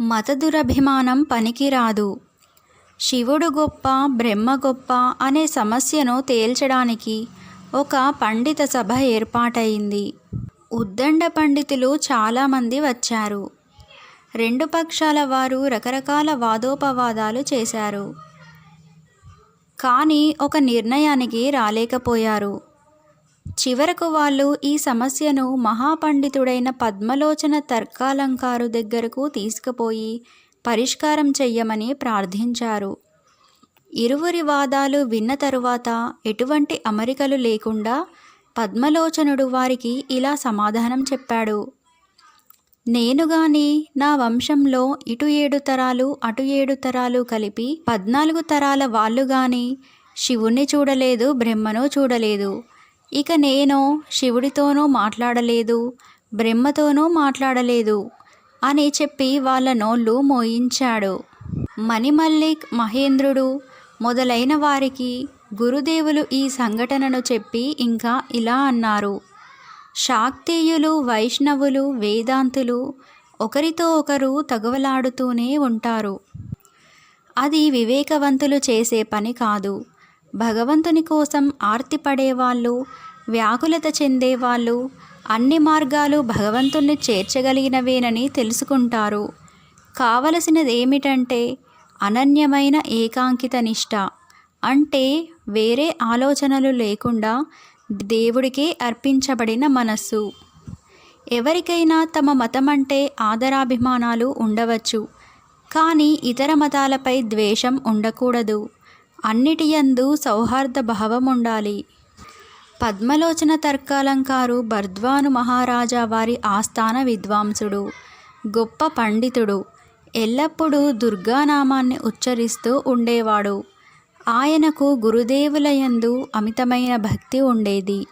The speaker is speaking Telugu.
మతదురభిమానం పనికిరాదు. శివుడు గొప్ప బ్రహ్మ గొప్ప అనే సమస్యను తేల్చడానికి ఒక పండిత సభ ఏర్పాటైంది. ఉద్దండ పండితులు చాలామంది వచ్చారు. రెండు పక్షాల వారు రకరకాల వాదోపవాదాలు చేశారు. కానీ ఒక నిర్ణయానికి రాలేకపోయారు. చివరకు వాళ్ళు ఈ సమస్యను మహాపండితుడైన పద్మలోచన తర్కాలంకారు దగ్గరకు తీసుకుపోయి పరిష్కారం చెయ్యమని ప్రార్థించారు. ఇరువురి వాదాలు విన్న తరువాత ఎటువంటి అమరికలు లేకుండా పద్మలోచనుడు వారికి ఇలా సమాధానం చెప్పాడు. నేను గాని నా వంశంలో ఇటు ఏడు తరాలు అటు ఏడు తరాలు కలిపి పద్నాలుగు తరాల వాళ్ళు గాని శివుణ్ణి చూడలేదు బ్రహ్మను చూడలేదు. ఇక నేను శివుడితోనూ మాట్లాడలేదు బ్రహ్మతోనూ మాట్లాడలేదు అని చెప్పి వాళ్ళ నోళ్ళు మోయించాడు. మణిమల్లిక్ మహేంద్రుడు మొదలైన వారికి గురుదేవులు ఈ సంఘటనను చెప్పి ఇంకా ఇలా అన్నారు. శాక్తేయులు వైష్ణవులు వేదాంతులు ఒకరితో ఒకరు తగవలాడుతూనే ఉంటారు. అది వివేకవంతులు చేసే పని కాదు. భగవంతుని కోసం ఆర్తిపడేవాళ్ళు వ్యాకులత చెందేవాళ్ళు అన్ని మార్గాలు భగవంతుణ్ణి చేర్చగలిగినవేనని తెలుసుకుంటారు. కావలసినది ఏమిటంటే అనన్యమైన ఏకాంకిత నిష్ట. అంటే వేరే ఆలోచనలు లేకుండా దేవుడికే అర్పించబడిన మనస్సు. ఎవరికైనా తమ మతం అంటే ఆదరాభిమానాలు ఉండవచ్చు కానీ ఇతర మతాలపై ద్వేషం ఉండకూడదు. అన్నిటియందు సౌహార్ద భావం ఉండాలి పద్మలోచన తర్కాలంకారు బర్ద్వాను మహారాజా వారి ఆస్థాన విద్వాంసుడు గొప్ప పండితుడు ఎల్లప్పుడూ దుర్గానామాన్ని ఉచ్చరిస్తూ ఉండేవాడు. ఆయనకు గురుదేవులయందు అమితమైన భక్తి ఉండేది.